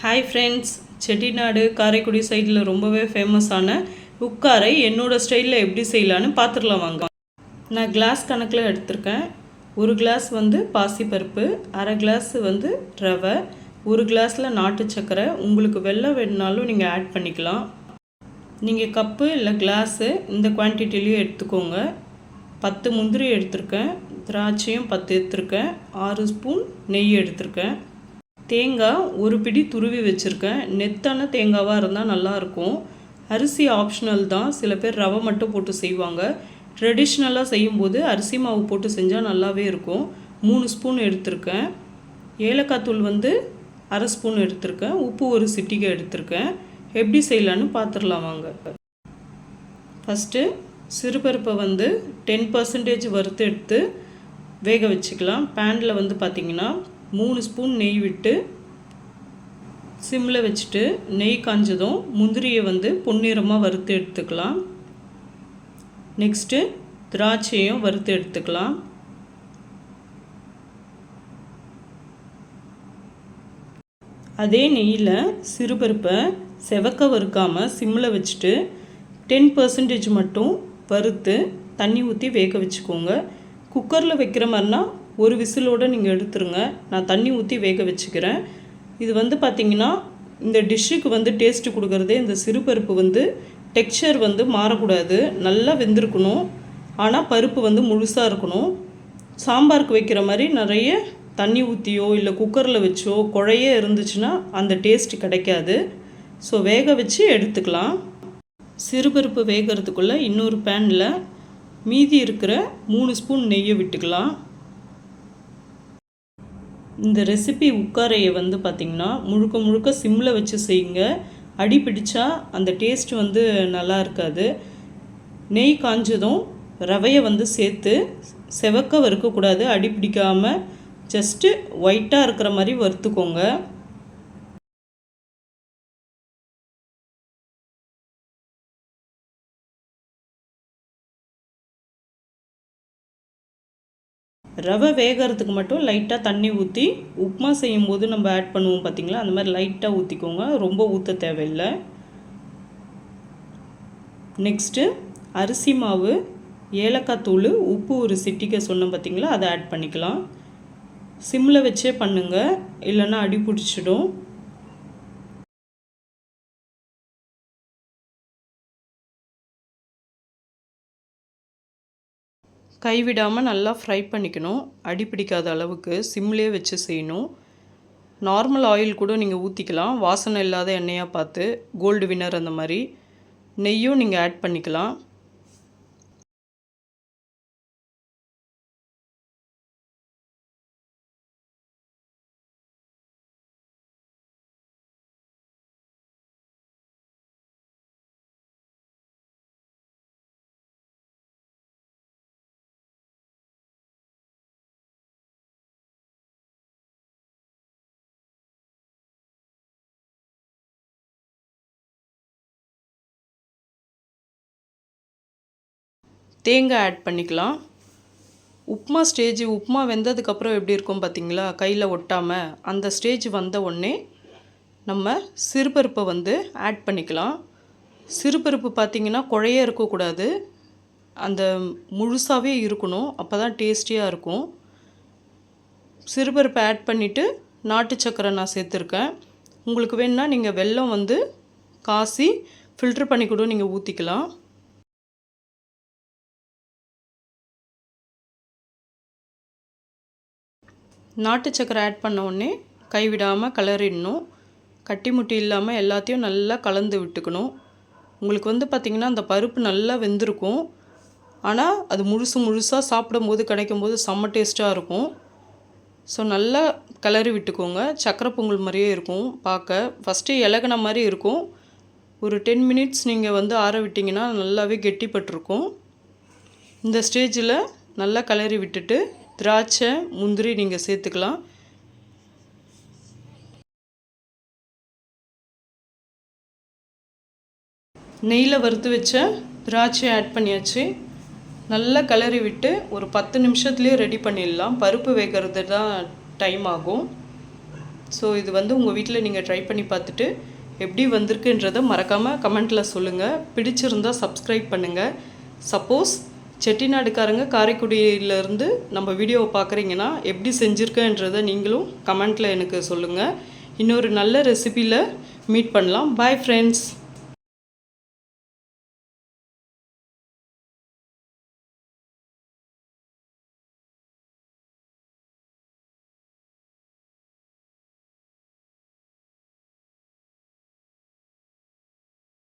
Hi friends Chettinad Karaikudi சைடில் ரொம்பவே ஃபேமஸான உட்காரை என்னோடய ஸ்டைலில் எப்படி செய்யலான்னு பார்த்துடலாம் வாங்க. நான் கிளாஸ் கணக்கில் எடுத்திருக்கேன். ஒரு கிளாஸ் வந்து பாசிப்பருப்பு அரை கிளாஸ் வந்து ரவை ஒரு கிளாஸில் நாட்டு சக்கரை உங்களுக்கு வெள்ளம் வேணுனாலும் நீங்கள் ஆட் பண்ணிக்கலாம். நீங்கள் கப்பு இல்லை கிளாஸு இந்த குவான்டிட்டிலையும் எடுத்துக்கோங்க. பத்து முந்திரி எடுத்திருக்கேன். திராட்சையும் பத்து எடுத்திருக்கேன். ஆறு ஸ்பூன் நெய் எடுத்திருக்கேன். தேங்காய் ஒரு பிடி துருவி வச்சுருக்கேன். நெத்தான தேங்காவாக இருந்தால் நல்லாயிருக்கும் அரிசி ஆப்ஷனல் தான். சில பேர் ரவை மட்டும் போட்டு செய்வாங்க. ட்ரெடிஷ்னலாக செய்யும்போது அரிசி மாவு போட்டு செஞ்சால் நல்லாவே இருக்கும். மூணு ஸ்பூன் எடுத்திருக்கேன். ஏலக்காய் தூள் வந்து அரை ஸ்பூன் எடுத்திருக்கேன். உப்பு ஒரு சிட்டிகை எடுத்திருக்கேன். எப்படி செய்யலான்னு பார்த்துடலாம் வாங்க. ஃபஸ்ட்டு சிறுபருப்பை வந்து டென் பர்சன்டேஜ் வறுத்து எடுத்து வேக வச்சுக்கலாம். பேனில் வந்து பார்த்திங்கன்னா மூணு ஸ்பூன் நெய் விட்டு சிம்மில் வச்சுட்டு நெய் காஞ்சதும் முந்திரியை வந்து பொன்னிறமாக வறுத்து எடுத்துக்கலாம். நெக்ஸ்ட்டு திராட்சையும் வறுத்து எடுத்துக்கலாம். அதே நெய்யில் சிறுபருப்பை செவக்க வறுக்காமல் சிம்மில் வச்சுட்டு டென் பர்சன்டேஜ் மட்டும் வறுத்து தண்ணி ஊற்றி வேக வச்சுக்கோங்க. குக்கரில் வைக்கிற மாதிரினா ஒரு விசிலோடு நீங்கள் எடுத்துருங்க. நான் தண்ணி ஊற்றி வேக வச்சுக்கிறேன். இது வந்து பார்த்திங்கன்னா இந்த டிஷ்ஷுக்கு வந்து டேஸ்ட்டு கொடுக்குறதே இந்த சிறுபருப்பு வந்து டெக்ஸ்சர் வந்து மாறக்கூடாது. நல்லா வெந்திருக்கணும். ஆனால் பருப்பு வந்து முழுசாக இருக்கணும். சாம்பாருக்கு வைக்கிற மாதிரி நிறைய தண்ணி ஊற்றியோ இல்லை குக்கரில் வச்சோ குழைய இருந்துச்சுன்னா அந்த டேஸ்ட் கிடைக்காது. ஸோ வேக வச்சு எடுத்துக்கலாம். சிறுபருப்பு வேகிறதுக்குள்ளே இன்னொரு பேனில் மீதி இருக்கிற மூணு ஸ்பூன் நெய்யை விட்டுக்கலாம். இந்த ரெசிபி உட்காரையை வந்து பார்த்திங்கன்னா முழுக்க முழுக்க சிம்மில் வச்சு செய்யுங்க. அடி பிடிச்சா அந்த டேஸ்ட் வந்து நல்லா இருக்காது. நெய் காஞ்சதும் ரவையை வந்து சேர்த்து செவக்க வறுக்கக்கூடாது. அடி பிடிக்காமல் ஜஸ்ட்டு ஒயிட்டாக இருக்கிற மாதிரி வறுத்துக்கோங்க. ரவை வேகிறதுக்கு மட்டும் லைட்டாக தண்ணி ஊற்றி உப்புமா செய்யும்போது நம்ம ஆட் பண்ணுவோம் பார்த்திங்களா அந்த மாதிரி லைட்டாக ஊற்றிக்கோங்க ரொம்ப ஊற்ற தேவையில்லை. நெக்ஸ்ட்டு அரிசி மாவு ஏலக்காய் தூள் உப்பு ஒரு சிட்டிக்க சொன்னோம் பார்த்திங்களா அதை ஆட் பண்ணிக்கலாம். சிம்மில் வச்சே பண்ணுங்கள் இல்லைன்னா அடி பிடிச்சிடும். கைவிடாமல் நல்லா ஃப்ரை பண்ணிக்கணும். அடி பிடிக்காத அளவுக்கு சிம்லேயே வச்சு செய்யணும். நார்மல் ஆயில் கூட நீங்கள் ஊற்றிக்கலாம் வாசனை இல்லாத எண்ணெயாக பார்த்து கோல்டு வின்னர் அந்த மாதிரி. நெய்யும் நீங்கள் ஆட் பண்ணிக்கலாம். தேங்காய் ஆட் பண்ணிக்கலாம். உப்புமா ஸ்டேஜ் உப்புமா வெந்ததுக்கப்புறம் எப்படி இருக்கும் பார்த்தீங்களா கையில் ஒட்டாமல் அந்த ஸ்டேஜ் வந்த உடனே நம்ம சிறுபருப்பை வந்து ஆட் பண்ணிக்கலாம். சிறுபருப்பு பார்த்திங்கன்னா குழைய இருக்கக்கூடாது. அந்த முழுசாகவே இருக்கணும். அப்போ தான் டேஸ்டியாக இருக்கும். சிறுபருப்பை ஆட் பண்ணிவிட்டு நாட்டு சக்கரை நான் சேர்த்துருக்கேன். உங்களுக்கு வேணுன்னா நீங்கள் வெல்லம் வந்து காசி ஃபில்ட்ரு பண்ணி கூட நீங்கள் ஊற்றிக்கலாம் நாட்டு சக்கரை ஆட் பண்ண உடனே கைவிடாமல் கிளறிடணும் கட்டி முட்டி இல்லாமல் எல்லாத்தையும் நல்லா கலந்து விட்டுக்கணும். உங்களுக்கு வந்து பார்த்திங்கன்னா அந்த பருப்பு நல்லா வெந்திருக்கும். ஆனால் அது முழுசு முழுசாக சாப்பிடும்போது கிடைக்கும்போது செம்ம டேஸ்ட்டாக இருக்கும். ஸோ நல்லா கிளறி விட்டுக்கோங்க. சக்கரை பொங்கல் மாதிரியே இருக்கும். பார்க்க. ஃபஸ்ட்டு இலகுன மாதிரி இருக்கும். ஒரு டென் மினிட்ஸ் நீங்கள் வந்து ஆற விட்டிங்கன்னா நல்லாவே கெட்டிப்பட்டிருக்கும். இந்த ஸ்டேஜில் நல்லா கிளறி விட்டுட்டு திராட்சை முந்திரி நீங்கள் சேர்த்துக்கலாம். நெய்யில் வறுத்து வச்ச திராட்சை ஆட் பண்ணியாச்சு. நல்லா கிளறி விட்டு ஒரு பத்து நிமிஷத்துலேயே ரெடி பண்ணிடலாம். பருப்பு வேகிறது தான் டைம் ஆகும். ஸோ இது வந்து உங்கள் வீட்டில் நீங்கள் ட்ரை பண்ணி பார்த்துட்டு எப்படி வந்திருக்குன்றதை மறக்காமல் கமெண்ட்டில் சொல்லுங்கள் பிடிச்சிருந்தா சப்ஸ்கிரைப் பண்ணுங்கள் சப்போஸ் செட்டிநாடுக்காரங்க காரைக்குடியிலேருந்து நம்ம வீடியோவை பார்க்குறீங்கன்னா எப்படி செஞ்சுருக்கேன்றதை நீங்களும் கமெண்ட்டில் எனக்கு சொல்லுங்கள் இன்னொரு நல்ல ரெசிபியில் மீட் பண்ணலாம். Bye friends